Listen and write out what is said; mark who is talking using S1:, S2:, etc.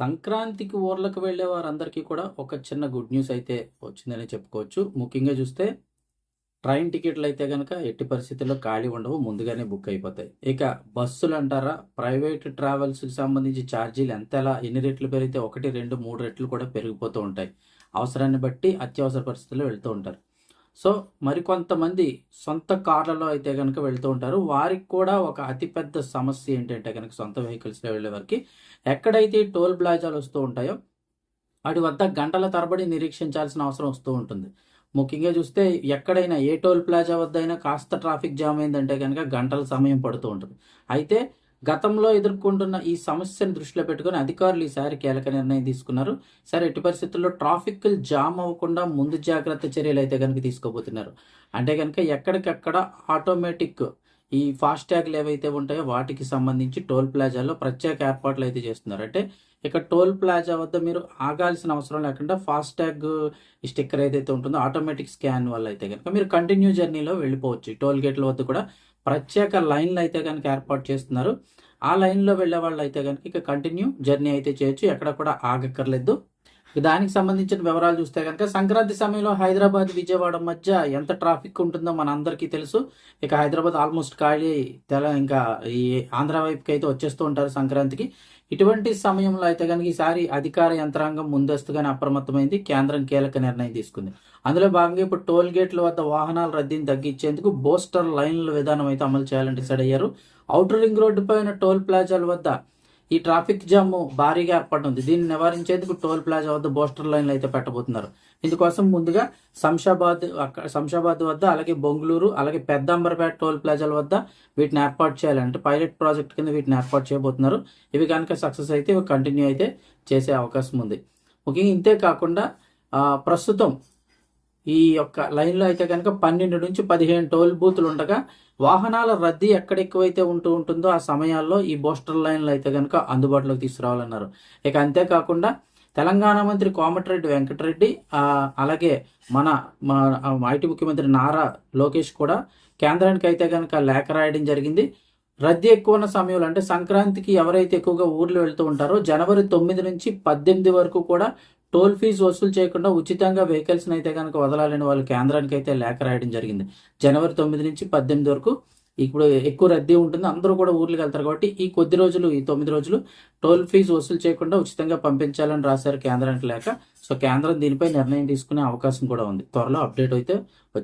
S1: సంక్రాంతికి ఊర్లకు వెళ్ళే వారందరికీ కూడా ఒక చిన్న గుడ్ న్యూస్ అయితే వచ్చిందని చెప్పుకోవచ్చు. ముఖ్యంగా చూస్తే ట్రైన్ టికెట్లు అయితే కనుక ఎట్టి పరిస్థితుల్లో ఖాళీ ఉండవు ముందుగానే బుక్ అయిపోతాయి. ఇక బస్సులు అంటారా? ప్రైవేట్ ట్రావెల్స్కి సంబంధించి ఛార్జీలు ఎంత ఎలా ఎన్ని రెట్లు పెరిగితే ఒకటి రెండు మూడు రెట్లు కూడా పెరిగిపోతూ ఉంటాయి. అవసరాన్ని బట్టి అత్యవసర పరిస్థితుల్లో వెళ్తూ ఉంటారు. సో మరికొంతమంది సొంత కార్లలో అయితే కనుక వెళ్తూ ఉంటారు. వారికి కూడా ఒక అతిపెద్ద సమస్య ఏంటంటే కనుక సొంత వెహికల్స్లో వెళ్ళే వారికి ఎక్కడైతే టోల్ ప్లాజాలు వస్తూ ఉంటాయో వాటి వద్ద గంటల తరబడి నిరీక్షించాల్సిన అవసరం వస్తూ ఉంటుంది. ముఖ్యంగా చూస్తే ఎక్కడైనా ఏ టోల్ ప్లాజా వద్ద అయినా కాస్త ట్రాఫిక్ జామ్ అయిందంటే కనుక గంటల సమయం పడుతూ ఉంటుంది. అయితే గతంలో ఎదుర్కొంటున్న ఈ సమస్యను దృష్టిలో పెట్టుకొని అధికారులు ఈసారి కీలక నిర్ణయం తీసుకున్నారు. సరే ఎట్టి పరిస్థితుల్లో ట్రాఫిక్ జామ్ అవ్వకుండా ముందు జాగ్రత్త చర్యలు అయితే కనుక తీసుకోబోతున్నారు. అంటే కనుక ఎక్కడికక్కడ ఆటోమేటిక్ ఈ ఫాస్టాగ్లు ఏవైతే ఉంటాయో వాటికి సంబంధించి టోల్ ప్లాజాలో ప్రత్యేక ఏర్పాట్లు అయితే చేస్తున్నారు. అంటే ఇక టోల్ ప్లాజా వద్ద మీరు ఆగాల్సిన అవసరం లేకుండా ఫాస్టాగ్ స్టిక్కర్ ఏదైతే ఉంటుందో ఆటోమేటిక్ స్కాన్ వల్ల అయితే కనుక మీరు కంటిన్యూ జర్నీలో వెళ్ళిపోవచ్చు. టోల్ గేట్ల వద్ద కూడా ప్రత్యేక లైన్లు అయితే కనుక ఏర్పాటు చేస్తున్నారు. ఆ లైన్లో వెళ్ళే వాళ్ళు అయితే కనుక ఇక కంటిన్యూ జర్నీ అయితే చేయొచ్చు. ఎక్కడ కూడా ఆగక్కర్లేదు. దానికి సంబంధించిన వివరాలు చూస్తే కనుక సంక్రాంతి సమయంలో హైదరాబాద్ విజయవాడ మధ్య ఎంత ట్రాఫిక్ ఉంటుందో మన అందరికీ తెలుసు. ఇక హైదరాబాద్ ఆల్మోస్ట్ ఖాళీ తెల ఇంకా ఈ ఆంధ్ర వైపుకి అయితే వచ్చేస్తూ ఉంటారు సంక్రాంతికి. ఇటువంటి సమయంలో అయితే కనుక ఈసారి అధికార యంత్రాంగం ముందస్తుగానే అప్రమత్తమైంది. కేంద్రం కీలక నిర్ణయం తీసుకుంది. అందులో భాగంగా ఇప్పుడు టోల్ గేట్ల వద్ద వాహనాల రద్దీని తగ్గించేందుకు బోస్టర్ లైన్ల విధానం అయితే అమలు చేయాలని డిసైడ్ అయ్యారు. అవుటర్ రింగ్ రోడ్డు పైన టోల్ ప్లాజాల వద్ద ఈ ట్రాఫిక్ జామ్ భారీగా ఏర్పడుతుంది దీన్ని నివారించేందుకు టోల్ ప్లాజా వద్ద బోస్టర్ లైన్లు అయితే పెట్టబోతున్నారు. ఇందుకోసం ముందుగా శంషాబాద్ అక్కడ శంషాబాద్ వద్ద అలాగే బొంగళూరు అలాగే పెద్దంబరపేట టోల్ ప్లాజాల వద్ద వీటిని ఏర్పాటు చేయాలంటే పైలట్ ప్రాజెక్ట్ కింద వీటిని ఏర్పాటు చేయబోతున్నారు. ఇవి కనుక సక్సెస్ అయితే ఇవి కంటిన్యూ అయితే చేసే అవకాశం ఉంది. ముఖ్యంగా ఇంతే కాకుండా ప్రస్తుతం ఈ యొక్క లైన్లో అయితే కనుక పన్నెండు నుంచి పదిహేను టోల్ బూతులు ఉండగా వాహనాల రద్దీ ఎక్కడ ఎక్కువైతే ఉంటూ ఉంటుందో ఆ సమయాల్లో ఈ బోస్టర్ లైన్లు అయితే కనుక అందుబాటులోకి తీసుకురావాలన్నారు. ఇక అంతేకాకుండా తెలంగాణ మంత్రి కోమటిరెడ్డి వెంకటరెడ్డి అలాగే మన మన ఐటీ ముఖ్యమంత్రి నారా లోకేష్ కూడా కేంద్రానికి అయితే కనుక లేఖ రాయడం జరిగింది. రద్దీ ఎక్కువ ఉన్న సమయంలో అంటే సంక్రాంతికి ఎవరైతే ఎక్కువగా ఊర్లు వెళ్తూ ఉంటారో జనవరి తొమ్మిది నుంచి పద్దెనిమిది వరకు కూడా టోల్ ఫీజు వసూలు చేయకుండా ఉచితంగా వెహికల్స్ని అయితే కనుక వదలాలని వాళ్ళు కేంద్రానికి అయితే లేఖ రాయడం జరిగింది. జనవరి తొమ్మిది నుంచి పద్దెనిమిది వరకు ఇప్పుడు ఎక్కువ రద్దీ ఉంటుంది. అందరూ కూడా ఊర్లకు వెళ్తారు కాబట్టి ఈ కొద్ది రోజులు ఈ తొమ్మిది రోజులు టోల్ ఫీజు వసూలు చేయకుండా ఉచితంగా పంపించాలని రాశారు కేంద్రానికి లేక సో కేంద్రం దీనిపై నిర్ణయం తీసుకునే అవకాశం కూడా ఉంది. త్వరలో అప్డేట్ అయితే వచ్చే